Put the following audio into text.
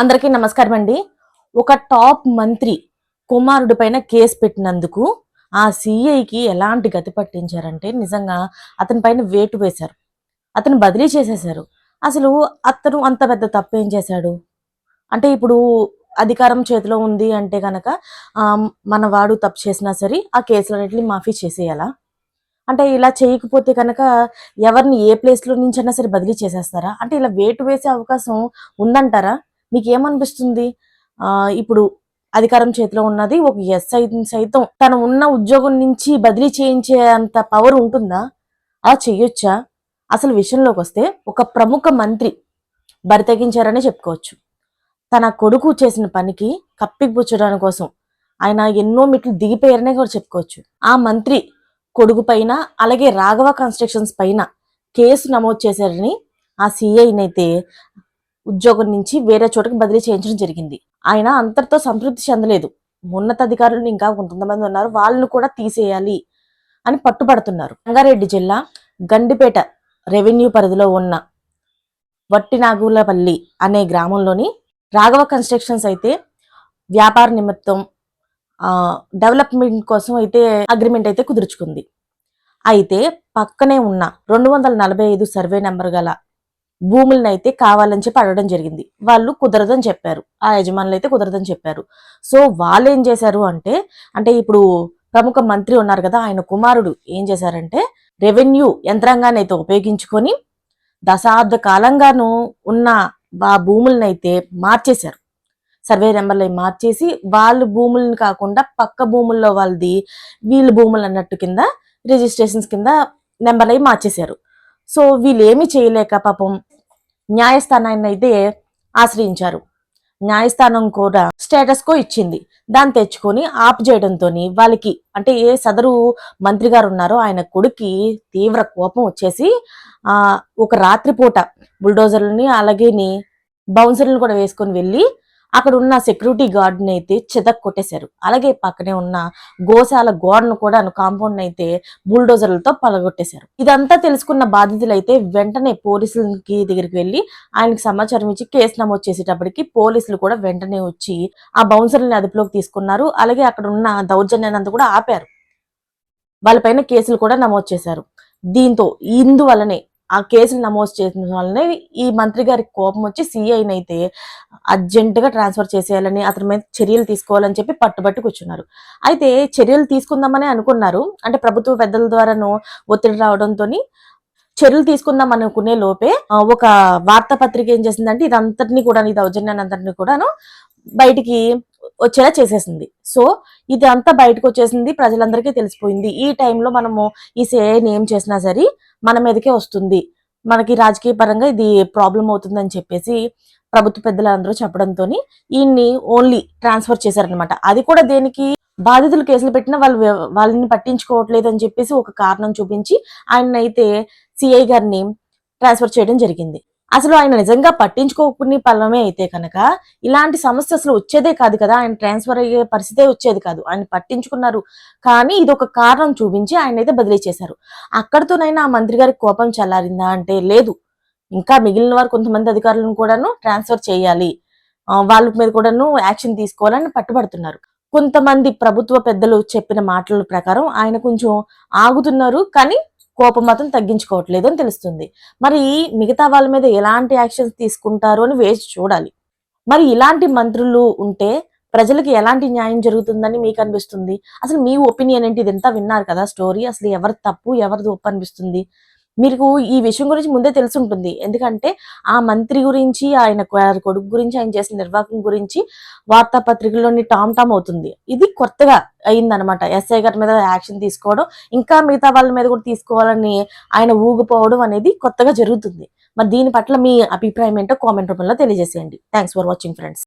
అందరికీ నమస్కారం అండి. ఒక టాప్ మంత్రి కుమారుడి పైన కేసు పెట్టినందుకు ఆ సిఐకి ఎలాంటి గతి పట్టించారంటే నిజంగా అతని పైన వేటు వేశారు. అతను బదిలీ చేసేశారు. అసలు అతను అంత పెద్ద తప్పు ఏం చేశాడు? అంటే ఇప్పుడు అధికారం చేతిలో ఉంది అంటే కనుక మన వాడు తప్పు చేసినా సరే ఆ కేసులన్నింటినీ మాఫీ చేసేయాలా? అంటే ఇలా చేయకపోతే కనుక ఎవరిని ఏ ప్లేస్లో నుంచైనా సరే బదిలీ చేసేస్తారా? అంటే ఇలా వేటు వేసే అవకాశం ఉందంటారా? మీకు ఏమనిపిస్తుంది ఆ ఇప్పుడు అధికారం చేతిలో ఉన్నది ఒక ఎస్ఐ సైతం. తను ఉన్న ఉద్యోగం నుంచి బదిలీ చేయించే అంత పవర్ ఉంటుందా? అలా చెయ్యొచ్చా అసలు విషయంలోకి వస్తే ఒక ప్రముఖ మంత్రి బరితెగించారని చెప్పుకోవచ్చు. తన కొడుకు చేసిన పనికి కప్పిపుచ్చడం కోసం ఆయన ఎన్నో మెట్లు దిగిపోయారనే కూడా చెప్పుకోవచ్చు. ఆ మంత్రి కొడుకు పైన అలాగే రాఘవ కన్స్ట్రక్షన్స్ పైన కేసు నమోదు చేశారని ఆ సిఐనైతే ఉద్యోగం నుంచి వేరే చోటకి బదిలీ చేయించడం జరిగింది. ఆయన అంతటితో సంతృప్తి చెందలేదు. ఉన్నతాధికారులు ఇంకా కొంతమంది ఉన్నారు. వాళ్ళను కూడా తీసేయాలి అని పట్టుబడుతున్నారు. రంగారెడ్డి జిల్లా గండిపేట రెవెన్యూ పరిధిలో ఉన్న వట్టినాగులపల్లి అనే గ్రామంలోని రాఘవ కన్స్ట్రక్షన్స్ అయితే వ్యాపార నిమిత్తం డెవలప్మెంట్ కోసం అయితే అగ్రిమెంట్ అయితే కుదుర్చుకుంది. అయితే పక్కనే ఉన్న రెండు వందల నలభై ఐదు సర్వే నెంబర్ గల భూములను అయితే కావాలని చెప్పి అడగడం జరిగింది. వాళ్ళు కుదరదని చెప్పారు. ఆ యజమానులు అయితే కుదరదని చెప్పారు. సో వాళ్ళు ఏం చేశారు అంటే అంటే ఇప్పుడు ప్రముఖ మంత్రి ఉన్నారు కదా ఆయన కుమారుడు ఏం చేశారంటే రెవెన్యూ యంత్రాంగాన్ని అయితే ఉపయోగించుకొని దశాబ్ద కాలంగాను ఉన్న ఆ భూములను అయితే మార్చేశారు. సర్వే నెంబర్లు మార్చేసి వాళ్ళ భూములను కాకుండా పక్క భూముల్లో వాళ్ళది వీళ్ళ భూములు అన్నట్టు కింద రిజిస్ట్రేషన్స్ కింద నెంబర్లు అవి మార్చేశారు. సో వీళ్ళు ఏమి చేయలేక పాపం న్యాయస్థానాన్ని అయితే ఆశ్రయించారు. న్యాయస్థానం కూడా స్టేటస్ కో ఇచ్చింది. దాన్ని తెచ్చుకొని ఆప్ చేయడంతో వాళ్ళకి అంటే ఏ సదరు మంత్రి గారు ఉన్నారో ఆయన కొడుకి తీవ్ర కోపం వచ్చేసి ఆ ఒక రాత్రిపూట బుల్డోజర్లని అలాగే బౌన్సర్లను కూడా వేసుకొని వెళ్ళి అక్కడ ఉన్న సెక్యూరిటీ గార్డ్ని అయితే చెదక్ కొట్టేశారు. అలాగే పక్కనే ఉన్న గోశాల గోడను కూడా కాంపౌండ్ అయితే బుల్డోజర్లతో పలగొట్టేశారు ఇదంతా తెలుసుకున్న బాధితులు అయితే వెంటనే పోలీసులకి దగ్గరికి వెళ్ళి ఆయనకి సమాచారం ఇచ్చి కేసు నమోదు చేసేటప్పటికి పోలీసులు కూడా వెంటనే వచ్చి ఆ బౌన్సర్లని అదుపులోకి తీసుకున్నారు. అలాగే అక్కడ ఉన్న దౌర్జన్యాన్ని అంతా కూడా ఆపారు. వాళ్ళపైన కేసులు కూడా నమోదు చేశారు. దీంతో ఇందువలనే ఆ కేసులు నమోదు చేసిన వల్లనే ఈ మంత్రి గారికి కోపం వచ్చి సిఐని అయితే అర్జెంటుగా ట్రాన్స్ఫర్ చేసేయాలని అతని మీద చర్యలు తీసుకోవాలని చెప్పి పట్టుబట్టి కూర్చున్నారు. అయితే చర్యలు తీసుకుందామని అనుకున్నారు. అంటే ప్రభుత్వ పెద్దల ద్వారాను ఒత్తిడి రావడంతో చర్యలు తీసుకుందాం అనుకునే లోపే ఒక వార్తాపత్రిక ఏం చేసిందంటే ఇదంతటినీ కూడా ఈ దౌర్జన్యాన్ని అందరినీ కూడాను బయటికి వచ్చేలా చేసేసింది. సో ఇది అంతా బయటకు వచ్చేసింది ప్రజలందరికీ తెలిసిపోయింది. ఈ టైంలో మనము ఈ సేఐని ఏం చేసినా సరే మన మీదకే వస్తుంది. మనకి రాజకీయ పరంగా ఇది ప్రాబ్లం అవుతుందని చెప్పేసి ప్రభుత్వ పెద్దలందరూ చెప్పడంతో ఈయన్ని ఓన్లీ ట్రాన్స్ఫర్ చేశారనమాట అది కూడా దేనికి? బాధితులు కేసులు పెట్టినా వాళ్ళు వాళ్ళని పట్టించుకోవట్లేదు అని చెప్పేసి ఒక కారణం చూపించి ఆయన అయితే సిఐ గారిని ట్రాన్స్ఫర్ చేయడం జరిగింది. అసలు ఆయన నిజంగా పట్టించుకోకుని పల్లమే అయితే కనుక ఇలాంటి సమస్య అసలు వచ్చేదే కాదు కదా. ఆయన ట్రాన్స్ఫర్ అయ్యే పరిస్థితే వచ్చేది కాదు. ఆయన పట్టించుకున్నారు. కానీ ఇది ఒక కారణం చూపించి ఆయన అయితే బదిలీ చేశారు. అక్కడితోనైనా ఆ మంత్రి గారికి కోపం చల్లారిందా అంటే లేదు. ఇంకా మిగిలిన వారు కొంతమంది అధికారులను కూడాను ట్రాన్స్ఫర్ చేయాలి. వాళ్ళ మీద కూడాను యాక్షన్ తీసుకోవాలని పట్టుబడుతున్నారు. కొంతమంది ప్రభుత్వ పెద్దలు చెప్పిన మాటల ప్రకారం ఆయన కొంచెం ఆగుతున్నారు. కానీ కోపం మాత్రం తగ్గించుకోవట్లేదు అని తెలుస్తుంది. మరి మిగతా వాళ్ళ మీద ఎలాంటి యాక్షన్స్ తీసుకుంటారు అని వేచి చూడాలి. మరి ఇలాంటి మంత్రులు ఉంటే ప్రజలకు ఎలాంటి న్యాయం జరుగుతుందని మీకు అనిపిస్తుంది? అసలు మీ ఒపీనియన్ ఏంటి? ఇదంతా విన్నారు కదా స్టోరీ. అసలు ఎవరి తప్పు ఎవరిది ఒప్పు అనిపిస్తుంది? మీకు ఈ విషయం గురించి ముందే తెలిసి ఉంటుంది ఎందుకంటే ఆ మంత్రి గురించి ఆయన కొడుకు గురించి ఆయన చేసిన నిర్వాహకం గురించి వార్తాపత్రికల్లోని టామ్ టామ్ అవుతుంది. ఇది కొత్తగా అయిందనమాట ఎస్ఐ గారి మీద యాక్షన్ తీసుకోవడం ఇంకా మిగతా వాళ్ళ మీద కూడా తీసుకోవాలని ఆయన ఊగిపోవడం అనేది కొత్తగా జరుగుతుంది. మరి దీని పట్ల మీ అభిప్రాయం ఏంటో కామెంట్ రూపంలో తెలియజేసేయండి. Thanks for watching friends.